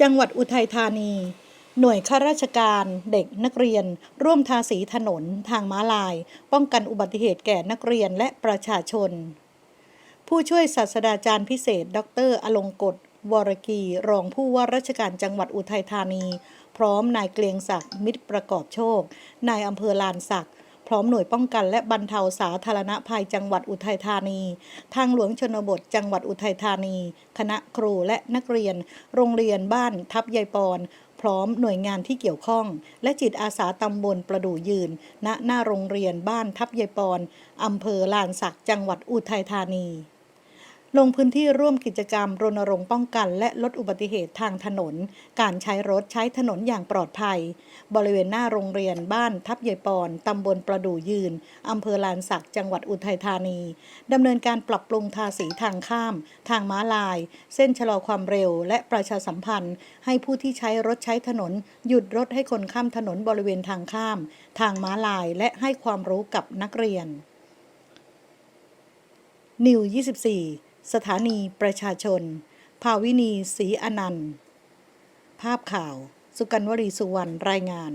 จังหวัดอุทัยธานี หน่วยข้าราชการเด็กนักเรียน ร่วมทาสีถนนทางม้าลาย ป้องกันอุบัติเหตุแก่นักเรียนและประชาชน ผู้ช่วยศาสตราจารย์พิเศษ ดร อลงกฎวรกีรองผู้ว่าราชการจังหวัดอุทัยธานี พร้อมนายเกลียงศักดิ์มิตรประกอบโชค นายอำเภอลานสักด์ พร้อมหน่วยป้องกันและบรรเทาสาธารณภัยจังหวัดอุทัยธานี ทางหลวงชนบทจังหวัดอุทัยธานี คณะครูและนักเรียน โรงเรียนบ้านทับยายปอนพร้อมหน่วยงานที่เกี่ยวข้อง และจิตอาสาตำบลประดู่ยืน ณ หน้าโรงเรียนบ้านทับยายปอนอำเภอลานสักจังหวัดอุทัยธานี ลงพื้นที่ร่วมกิจกรรมรณรงค์ป้องกันและลดอุบัติเหตุทางถนน การใช้รถใช้ถนนอย่างปลอดภัย บริเวณหน้าโรงเรียนบ้านทับยายปอนตำบลประดู่ยืน อำเภอลานสักจังหวัดอุทัยธานี ดำเนินการปรับปรุงทาสีทางข้าม ทางม้าลาย เส้นชะลอความเร็ว และประชาสัมพันธ์ ให้ผู้ที่ใช้รถใช้ถนน หยุดรถให้คนข้ามถนนบริเวณทางข้าม ทางม้าลายและให้ความรู้กับนักเรียนนิว24 สถานีประชาชน ภาวินีศรีอนันต์ ภาพข่าว สุกันวรีสุวรรณรายงาน